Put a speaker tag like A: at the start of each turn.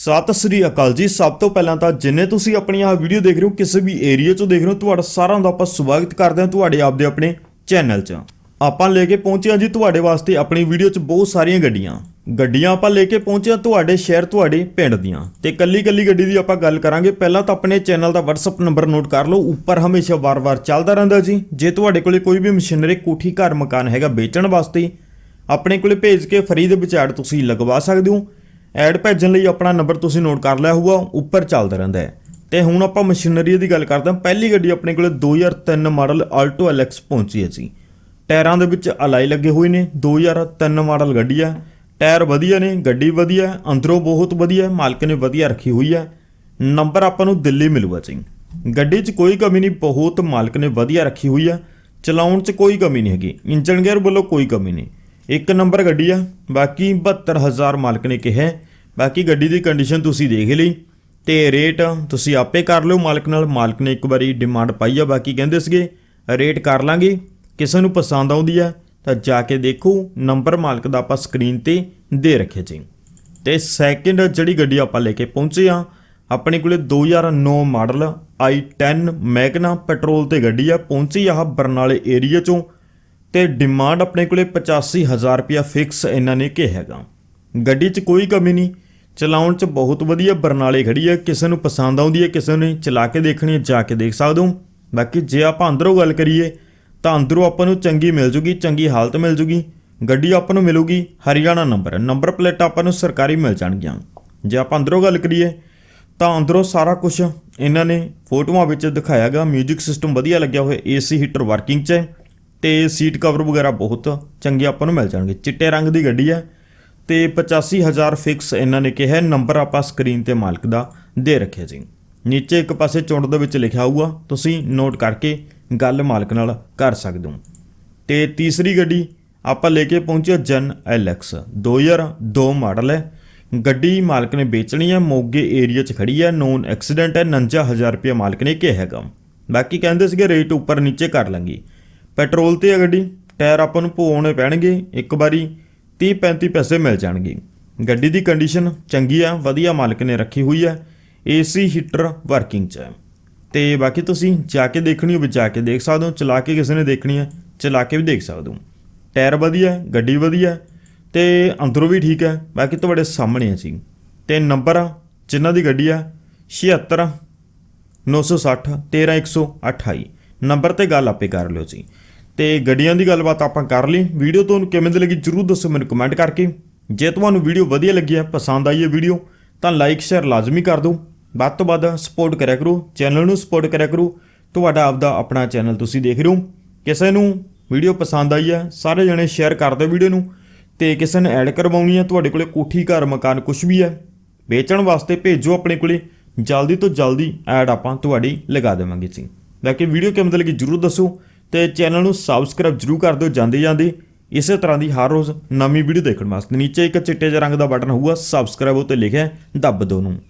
A: ਸਤਿ ਸ੍ਰੀ ਅਕਾਲ ਜੀ। ਸਭ ਤੋਂ ਪਹਿਲਾਂ ਤਾਂ ਜਿੰਨੇ ਤੁਸੀਂ ਆਪਣੀ ਆਹ ਵੀਡੀਓ ਦੇਖ ਰਹੇ ਹੋ, ਕਿਸੇ ਵੀ ਏਰੀਆ 'ਚੋਂ ਦੇਖ ਰਹੇ ਹੋ, ਤੁਹਾਡਾ ਸਾਰਿਆਂ ਦਾ ਆਪਾਂ ਸਵਾਗਤ ਕਰਦੇ ਹਾਂ ਤੁਹਾਡੇ ਆਪਦੇ ਆਪਣੇ ਚੈਨਲ 'ਚ। ਆਪਾਂ ਲੈ ਕੇ ਪਹੁੰਚੇ ਹਾਂ ਜੀ ਤੁਹਾਡੇ ਵਾਸਤੇ ਆਪਣੀ ਵੀਡੀਓ 'ਚ ਬਹੁਤ ਸਾਰੀਆਂ ਗੱਡੀਆਂ। ਗੱਡੀਆਂ ਆਪਾਂ ਲੈ ਕੇ ਪਹੁੰਚੇ ਹਾਂ ਤੁਹਾਡੇ ਸ਼ਹਿਰ, ਤੁਹਾਡੇ ਪਿੰਡ ਦੀਆਂ। ਤੇ ਕੱਲੀ ਕੱਲੀ ਗੱਡੀ ਦੀ ਆਪਾਂ ਗੱਲ ਕਰਾਂਗੇ। ਪਹਿਲਾਂ ਤਾਂ ਆਪਣੇ ਚੈਨਲ ਦਾ WhatsApp ਨੰਬਰ ਨੋਟ ਕਰ ਲਓ। ਉੱਪਰ ਹਮੇਸ਼ਾ ਵਾਰ-ਵਾਰ ਚੱਲਦਾ ਰਹਿੰਦਾ ਜੀ। ਜੇ ਤੁਹਾਡੇ ਕੋਲੇ ਕੋਈ ਵੀ ਮਸ਼ੀਨਰੀ, ਕੋਠੀ, ਘਰ, ਮਕਾਨ ਹੈਗਾ ਵੇਚਣ ਵਾਸਤੇ, ਆਪਣੇ ਕੋਲੇ ਭੇਜ ਕੇ ਫਰੀ ਦੇ ਵਿਚਾਰ ਤੁਸੀਂ ਲਗਵਾ ਸਕਦੇ ਹੋ। ਐਡ ਭੇਜਣ ਲਈ ਆਪਣਾ ਨੰਬਰ ਤੁਸੀਂ ਨੋਟ ਕਰ ਲਿਆ ਹੋਊਗਾ, ਉੱਪਰ ਚੱਲਦਾ ਰਹਿੰਦਾ ਹੈ। ਤੇ ਹੁਣ ਆਪਾਂ ਮਸ਼ੀਨਰੀ ਦੀ ਗੱਲ ਕਰਦੇ ਹਾਂ। ਪਹਿਲੀ ਗੱਡੀ ਆਪਣੇ ਕੋਲੇ 2003 ਮਾਡਲ ਆਲਟੋ ਐਲਐਕਸ ਪਹੁੰਚੀ ਹੈ ਜੀ। ਟਾਇਰਾਂ ਦੇ ਵਿੱਚ ਅਲਾਈ ਲੱਗੇ ਹੋਏ ਨੇ 2003 ਮਾਡਲ ਗੱਡੀ ਹੈ। ਟਾਇਰ ਵਧੀਆ ਨੇ, ਗੱਡੀ ਵਧੀਆ ਅੰਦਰੋਂ ਬਹੁਤ ਵਧੀਆ ਮਾਲਕ ਨੇ ਵਧੀਆ ਰੱਖੀ ਹੋਈ ਹੈ। ਨੰਬਰ ਆਪਾਂ ਨੂੰ ਦਿੱਲੀ ਮਿਲੂਗਾ ਜੀ। ਗੱਡੀ 'ਚ ਕੋਈ ਕਮੀ ਨਹੀਂ, ਬਹੁਤ ਮਾਲਕ ਨੇ ਵਧੀਆ ਰੱਖੀ ਹੋਈ ਹੈ। ਚਲਾਉਣ 'ਚ ਕੋਈ ਕਮੀ ਨਹੀਂ ਹੈਗੀ। ਇੰਜਨ ਗੇਅਰ ਵੱਲੋਂ ਕੋਈ ਕਮੀ ਨਹੀਂ। ਇੱਕ ਨੰਬਰ ਗੱਡੀ ਆ, ਬਾਕੀ 72000 ਮਾਲਕ ਨੇ ਕਿਹਾ ਬਾਕੀ ਗੱਡੀ ਦੀ ਕੰਡੀਸ਼ਨ ਤੁਸੀਂ ਦੇਖ ਲਈ ਤੇ ਰੇਟ ਤੁਸੀਂ ਆਪੇ ਕਰ ਲਿਓ ਮਾਲਕ ਨਾਲ। ਮਾਲਕ ਨੇ ਇੱਕ ਵਾਰੀ ਡਿਮਾਂਡ ਪਾਈ ਆ, ਬਾਕੀ ਕਹਿੰਦੇ ਸੀਗੇ ਰੇਟ ਕਰ ਲਾਂਗੇ, ਕਿਸੇ ਨੂੰ ਪਸੰਦ ਆਉਂਦੀ ਆ, ਤਾਂ ਜਾ ਕੇ ਦੇਖੋ ਨੰਬਰ ਮਾਲਕ ਦਾ ਆਪਾਂ ਸਕਰੀਨ ਤੇ ਦੇ ਰੱਖਿਆ ਜੀ। ਤੇ ਸੈਕਿੰਡ ਜਿਹੜੀ ਗੱਡੀ ਆਪਾਂ ਲੈ ਕੇ ਪਹੁੰਚੇ ਆ, ਆਪਣੇ ਕੋਲੇ 2009 ਮਾਡਲ i10 ਮੈਗਨਾ ਪੈਟਰੋਲ ਤੇ ਗੱਡੀ ਆ, ਪਹੁੰਚੀ ਆ ਬਰਨਾਲੇ ਏਰੀਆ ਚੋਂ। ਤੇ ਡਿਮਾਂਡ ਆਪਣੇ ਕੋਲੇ 85000 ਰੁਪਿਆ ਫਿਕਸ ਇਹਨਾਂ ਨੇ ਕਿਹਾ ਹੈਗਾ। ਗੱਡੀ 'ਚ ਕੋਈ ਕਮੀ ਨਹੀਂ। ਚਲਾਉਣ 'ਚ ਬਹੁਤ ਵਧੀਆ ਬਰਨਾਲੇ ਖੜੀ ਹੈ। ਕਿਸੇ ਨੂੰ ਪਸੰਦ ਆਉਂਦੀ ਹੈ, ਕਿਸੇ ਨੇ ਚਲਾ ਕੇ ਦੇਖਣੀ ਹੈ, ਜਾ ਕੇ ਦੇਖ ਸਕਦੇ ਹੋ। ਬਾਕੀ ਜੇ ਆਪਾਂ ਅੰਦਰੋਂ ਗੱਲ ਕਰੀਏ, ਤਾਂ ਅੰਦਰੋਂ ਆਪਾਂ ਨੂੰ ਚੰਗੀ ਮਿਲ ਜੂਗੀ, ਚੰਗੀ ਹਾਲਤ ਮਿਲ ਜੂਗੀ। ਗੱਡੀ ਆਪਾਂ ਨੂੰ ਮਿਲੂਗੀ, ਹਰਿਆਣਾ ਨੰਬਰ ਨੰਬਰ ਪਲੇਟ ਆਪਾਂ ਨੂੰ ਸਰਕਾਰੀ ਮਿਲ ਜਾਣਗੀਆਂ। ਜੇ ਆਪਾਂ ਅੰਦਰੋਂ ਗੱਲ ਕਰੀਏ, ਤਾਂ ਅੰਦਰੋਂ ਸਾਰਾ ਕੁਝ ਇਹਨਾਂ ਨੇ ਫੋਟੋਆਂ ਵਿੱਚ ਦਿਖਾਇਆਗਾ 뮤직 ਸਿਸਟਮ ਵਧੀਆ ਲੱਗਿਆ ਹੋਇਆ ਏਸੀ ਹੀਟਰ ਵਰਕਿੰਗ 'ਚ ਹੈ। ਤੇ ਸੀਟ ਕਵਰ ਵਗੈਰਾ ਬਹੁਤ ਚੰਗੇ ਆਪਾਂ ਨੂੰ ਮਿਲ ਜਾਣਗੇ। ਚਿੱਟੇ ਰੰਗ ਦੀ ਗੱਡੀ ਹੈ ਤੇ 85000 ਫਿਕਸ ਇਹਨਾਂ ਨੇ ਕਿਹਾ ਨੰਬਰ ਆਪਾਂ ਸਕਰੀਨ ਤੇ ਮਾਲਕ ਦਾ ਦੇ ਰੱਖਿਆ ਜੀ। ਨੀਚੇ ਇੱਕ ਪਾਸੇ ਚੁੰਡ ਦੇ ਵਿੱਚ ਲਿਖਿਆ ਹੋਊਗਾ। ਤੁਸੀਂ ਨੋਟ ਕਰਕੇ ਗੱਲ ਮਾਲਕ ਨਾਲ ਕਰ ਸਕਦੇ ਹੋ। ਤੇ ਤੀਸਰੀ ਗੱਡੀ ਆਪਾਂ ਲੈ ਕੇ ਪਹੁੰਚੇ ਜਨ ਐਲਐਕਸ। 2002 ਮਾਡਲ ਹੈ। ਗੱਡੀ ਮਾਲਕ ਨੇ ਵੇਚਣੀ ਹੈ ਮੋਗੇ ਏਰੀਆ 'ਚ ਖੜੀ ਹੈ ਨੋਨ ਐਕਸੀਡੈਂਟ ਹੈ। 49000 ਰੁਪਏ ਮਾਲਕ ਨੇ ਕਿਹਾ ਹੈਗਾ। ਬਾਕੀ ਕਹਿੰਦੇ ਸੀਗੇ ਰੇਟ ਉੱਪਰ ਨੀਚੇ ਕਰ ਲਾਂਗੇ। ਪੈਟਰੋਲ ਤੇ ਆ ਗੱਡੀ, ਟਾਇਰ ਆਪਾਂ ਨੂੰ ਪਵਾਉਣੇ ਪੈਣਗੇ, ਇੱਕ ਵਾਰੀ 30 35 ਪੈਸੇ ਮਿਲ ਜਾਣਗੇ। ਗੱਡੀ ਦੀ ਕੰਡੀਸ਼ਨ ਚੰਗੀ ਆ, ਵਧੀਆ ਮਾਲਕ ਨੇ ਰੱਖੀ ਹੋਈ ਹੈ ਏਸੀ, ਹੀਟਰ ਵਰਕਿੰਗ 'ਚ ਹੈ ਤੇ ਬਾਕੀ ਤੁਸੀਂ ਜਾ ਕੇ ਦੇਖਣੀ ਹੋਵੇ, ਜਾ ਕੇ ਦੇਖ ਸਕਦੇ ਹੋ, ਚਲਾ ਕੇ ਕਿਸੇ ਨੇ ਦੇਖਣੀ ਹੈ ਚਲਾ ਕੇ ਵੀ ਦੇਖ ਸਕਦੇ ਹੋ। ਟਾਇਰ ਵਧੀਆ, ਗੱਡੀ ਵਧੀਆ ਹੈ ਤੇ ਅੰਦਰੋਂ ਵੀ ਠੀਕ ਹੈ ਬਾਕੀ ਤੁਹਾਡੇ ਸਾਹਮਣੇ ਹੈ ਜੀ। ਤੇ ਨੰਬਰ ਜਿਨ੍ਹਾਂ ਦੀ ਗੱਡੀ ਆ 76 960 13128 ਨੰਬਰ ਤੇ ਗੱਲ ਆਪੇ ਕਰ ਲਿਓ ਜੀ। ਤੇ ਗੱਡੀਆਂ ਦੀ ਗੱਲਬਾਤ ਆਪਾਂ ਕਰ ਲਈ। ਵੀਡੀਓ ਤੁਹਾਨੂੰ ਕਿਵੇਂ ਦੀ ਲੱਗੀ ਜਰੂਰ ਦੱਸੋ ਮੈਨੂੰ ਕਮੈਂਟ ਕਰਕੇ। ਜੇ ਤੁਹਾਨੂੰ ਵੀਡੀਓ ਵਧੀਆ ਲੱਗੀ ਹੈ, ਪਸੰਦ ਆਈ ਹੈ ਵੀਡੀਓ, ਤਾਂ ਲਾਈਕ ਸ਼ੇਅਰ ਲਾਜ਼ਮੀ ਕਰ ਦਿਓ। ਵੱਧ ਤੋਂ ਵੱਧ ਸਪੋਰਟ ਕਰਿਆ ਕਰੋ। ਚੈਨਲ ਨੂੰ ਸਪੋਰਟ ਕਰਿਆ ਕਰੋ। ਤੁਹਾਡਾ ਆਪਦਾ ਆਪਣਾ ਚੈਨਲ ਤੁਸੀਂ ਦੇਖ ਰਹੇ ਹੋ। ਕਿਸੇ ਨੂੰ ਵੀਡੀਓ ਪਸੰਦ ਆਈ ਹੈ, ਸਾਰੇ ਜਣੇ ਸ਼ੇਅਰ ਕਰ ਦਿਓ ਵੀਡੀਓ ਨੂੰ। ਤੇ ਕਿਸੇ ਨੇ ਐਡ ਕਰਵਾਉਣੀ ਹੈ, ਤੁਹਾਡੇ ਕੋਲੇ ਕੋਠੀ, ਘਰ, ਮਕਾਨ ਕੁਝ ਵੀ ਹੈ, ਵੇਚਣ ਵਾਸਤੇ ਭੇਜੋ ਆਪਣੇ ਕੋਲੇ। ਜਲਦੀ ਤੋਂ ਜਲਦੀ ਐਡ ਆਪਾਂ ਤੁਹਾਡੀ ਲਗਾ ਦੇਵਾਂਗੇ ਜੀ। ਬਾਕੀ ਵੀਡੀਓ ਕਿਵੇਂ ਦੀ ਲੱਗੀ ਜਰੂਰ ਦੱਸੋ ਤੇ ਚੈਨਲ ਨੂੰ ਸਬਸਕ੍ਰਾਈਬ ਜਰੂਰ ਕਰ ਦਿਓ ਜਾਂਦੇ ਜਾਂਦੇ। ਇਸੇ ਤਰ੍ਹਾਂ ਦੀ ਹਰ ਰੋਜ਼ ਨਵੀਂ ਵੀਡੀਓ ਦੇਖਣ ਵਾਸਤੇ ਨੀਚੇ ਇੱਕ ਚਿੱਟੇ ਜਿਹੇ ਰੰਗ ਦਾ ਬਟਨ ਹੋਊਗਾ ਸਬਸਕ੍ਰਾਈਬ ਉਤੇ ਲਿਖਿਆ ਦੱਬ ਦਿਓ ਉਹਨੂੰ।